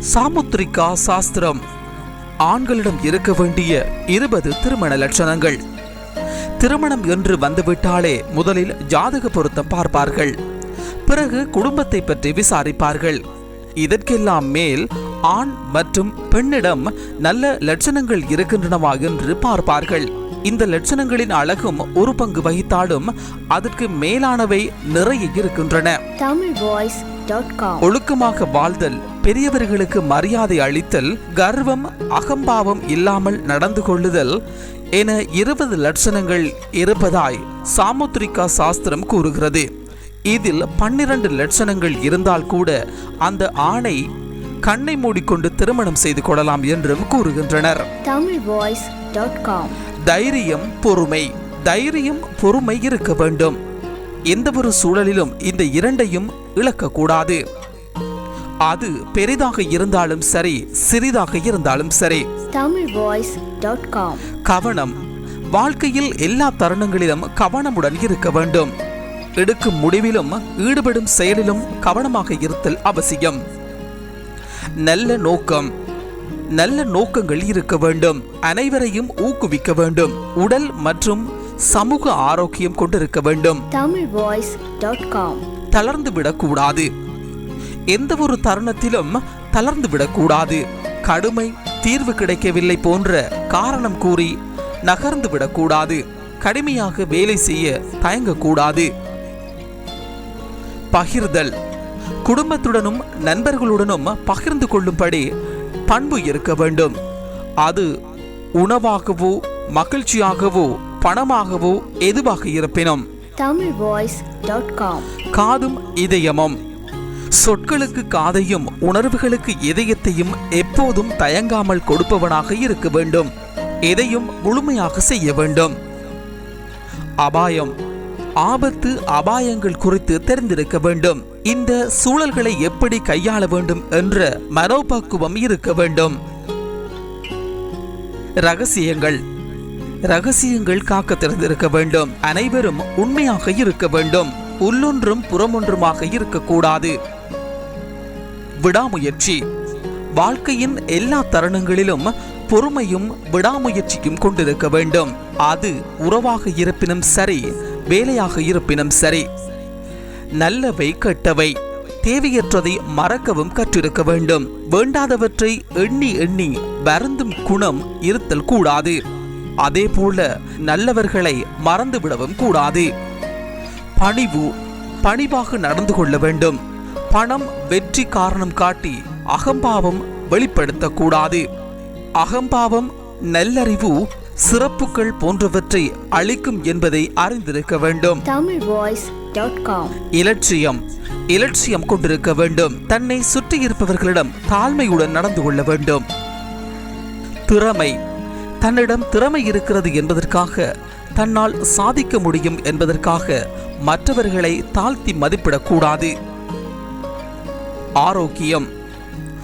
சாமுத்திரிகா சாஸ்திரம். ஆண்களிடம் இருக்க வேண்டிய இருபது திருமண லட்சணங்கள். திருமணம் என்று வந்துவிட்டாலே முதலில் ஜாதக பொருத்தம் பார்ப்பார்கள். பிறகு குடும்பத்தை பற்றி விசாரிப்பார்கள். இதற்கெல்லாம் மேல் ஆண் மற்றும் பெண்ணிடம் நல்ல லட்சணங்கள் இருக்கின்றனவா என்று பார்ப்பார்கள். இந்த லட்சணங்களின் அழகும் ஒரு பங்கு வகித்தாலும் அதற்கு மேலானவை நிறைய இருக்கின்றன. தமிழ் வாய்ஸ் ஒழுக்கமாக வாழ்தல் பெரியவர்களுக்கு மரியாதை அளித்தல் கர்வம் அகம்பாவம் இல்லாமல் நடந்து கொள்ளுதல் என இருபது லட்சணங்கள் இருப்பதாய் சாமுத்திரிகா சாஸ்திரம் கூறுகிறது. இதில் பன்னிரண்டு லட்சணங்கள் இருந்தால் கூட அந்த ஆணை கண்ணை மூடிக்கொண்டு திருமணம் செய்து கொள்ளலாம் என்றும் கூறுகின்றனர். தைரியம் பொறுமை. தைரியம் பொறுமை இருக்க வேண்டும். எந்த ஒரு சூழலிலும் இந்த இரண்டையும் இழக்கக்கூடாது. அது பெரிதாக இருந்தாலும் சரி சிறிதாக இருந்தாலும் சரி. கவனம். வாழ்க்கையில் எல்லா தருணங்களிலும் கவனமுடன் இருக்க வேண்டும். எடுக்கும் முடிவிலும் ஈடுபடும் செயலிலும் கவனமாக இருத்தல் அவசியம். நல்ல நோக்கம். நல்ல நோக்கங்கள் இருக்க வேண்டும். அனைவரையும் ஊக்குவிக்க வேண்டும். உடல் மற்றும் சமூக ஆரோக்கியம் கொண்டிருக்க வேண்டும். தமிழ் வாய்ஸ் டாட் காம் தளர்ந்து விடக்கூடாது எந்த ஒரு தருணத்திலும் தளர்ந்து விடக்கூடாது கடுமை தீர்வு கிடைக்கவில்லை போன்ற காரணம் கூறி நகர்ந்து விடக்கூடாது கடுமையாக வேலை செய்ய தயங்கக்கூடாது. பகிர்தல். குடும்பத்துடனும் நண்பர்களுடனும் பகிர்ந்து கொள்ளும்படி பண்பு இருக்க வேண்டும். அது உணவாகவோ மகிழ்ச்சியாகவோ பணமாகவோ எதுவாக இருப்பினும். தமிழ் வாய்ஸ் டாட் காம் காதும் இதயமும். சொற்களுக்கு காதையும் உணர்வுகளுக்கு இதயத்தையும் எப்போதும் தயங்காமல் கொடுப்பவனாக இருக்க வேண்டும். எதையும் முழுமையாக செய்ய வேண்டும். அபாயம். ஆபத்து அபாயங்கள் குறித்து தெரிந்திருக்க வேண்டும். இந்த சூழல்களை எப்படி கையாள வேண்டும் என்ற மனோபக்குவம் இருக்க வேண்டும். ரகசியங்கள். ரகசியங்கள் காக்க திறந்திருக்க வேண்டும். அனைவரும் உண்மையாக இருக்க வேண்டும். உள்ளொன்றும் புறமொன்றுமாக இருக்கக்கூடாது. விடாமுயற்சி. வாழ்க்கையின் எல்லா தருணங்களிலும் பொறுமையும் விடாமுயற்சியும் கொண்டிருக்க வேண்டும். அது உறவாக இருப்பினும் சரி வேலையாக இருப்பினும் சரி. நல்லவை கெட்டவை. தேவையற்றதை மறக்கவும் கற்றிருக்க வேண்டும். வேண்டாதவற்றை எண்ணி எண்ணி வருந்தும் குணம் இருத்தல் கூடாது. அதே போல நல்லவர்களை மறந்துவிடவும் கூடாது. பணிவு பணிவாக நடந்து கொள்ள வேண்டும். பணம் வெற்றி காரணம் காட்டி அகம்பாவம் வெளிப்படுத்தக்கூடாது அகம்பாவம் நல்லறிவு சிறப்புகள் போன்றவற்றை அளிக்கும் என்பதை அறிந்திருக்க வேண்டும். இலட்சியம் இலட்சியம் கொண்டிருக்க வேண்டும். தன்னை சுற்றி இருப்பவர்களிடம் தாழ்மையுடன் நடந்து கொள்ள வேண்டும். திறமை தன்னிடம் திறமை இருக்கிறது என்பதற்காக தன்னால் சாதிக்க முடியும் என்பதற்காக மற்றவர்களை தாழ்த்தி மதிப்பிடக்கூடாது. ஆரோக்கியம்.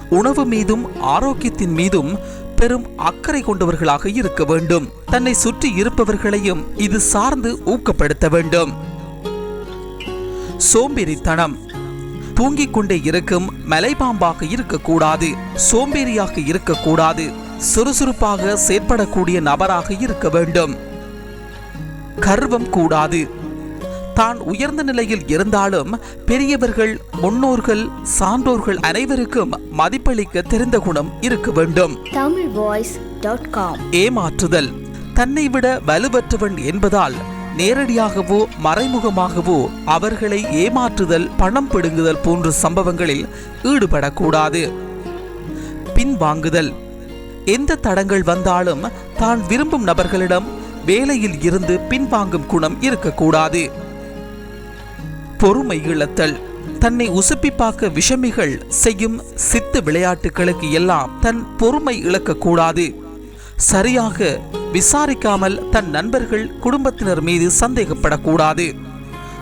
உணவு மீதும் ஆரோக்கியத்தின் மீதும் பெரும் அக்கறை கொண்டவர்களாக இருக்க வேண்டும். தன்னை சுற்றி இருப்பவர்களையும் இது சார்ந்து ஊக்கப்படுத்த வேண்டும். சோம்பேறித்தனம். தூங்கிக் கொண்டே இருக்கும் மலைபாம்பாக இருக்கக்கூடாது. சோம்பேறியாக இருக்கக்கூடாது. சுறுசுறுப்பாக செயற்படக்கூடிய நபராக இருக்க வேண்டும். கர்வம் கூடாது. தான் உயர்ந்த நிலையில் இருந்தாலும் பெரியவர்கள் முன்னோர்கள் சான்றோர்கள் அனைவருக்கும் மதிப்பளிக்க தெரிந்த குணம் இருக்க வேண்டும். ஏமாற்றுதல். தன்னை விட வலுவற்றவன் என்பதால் நேரடியாகவோ மறைமுகமாகவோ அவர்களை ஏமாற்றுதல் பணம் பிடுங்குதல் போன்ற சம்பவங்களில் ஈடுபடக்கூடாது. பின்வாங்குதல். எந்த தடங்கள் வந்தாலும் தான் விரும்பும் நபர்களிடம் வேலையில் இருந்து பின்வாங்கும் குணம் இருக்கக்கூடாது. பொறுமை இழத்தல் தன்னை உசுப்பி பார்க்க விஷமிகள் செய்யும் சித்த விளையாட்டுகளுக்கு எல்லாம் தன் பொறுமை இழக்கக்கூடாது. சரியாக விசாரிக்காமல் தன் நண்பர்கள் குடும்பத்தினர் மீது சந்தேகப்படக்கூடாது.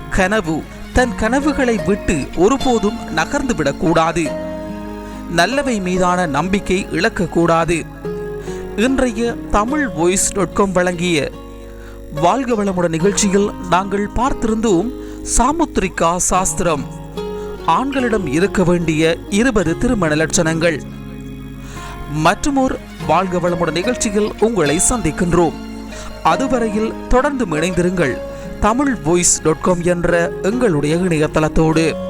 கனவு தன் கனவுகளை விட்டு ஒருபோதும் நகர்ந்து விடக்கூடாது நல்லவை மீதான நம்பிக்கை இழக்கக்கூடாது. இன்றைய தமிழ் வாய்ஸ் டாட் காம் வழங்கிய வாழ்க வளமுடன் நிகழ்ச்சியில் நாங்கள் பார்த்திருந்தோம் சாமுத்திரிகா சாஸ்திரம். ஆண்களிடம் இருக்க வேண்டிய இருபது திருமண லட்சணங்கள். மற்றுமோர் வாழ்க வளமுடன் நிகழ்ச்சியில் உங்களை சந்திக்கின்றோம். அதுவரையில் தொடர்ந்து இணைந்திருங்கள் தமிழ் வாய்ஸ் டாட் காம் என்ற எங்களுடைய இணையதளத்தோடு.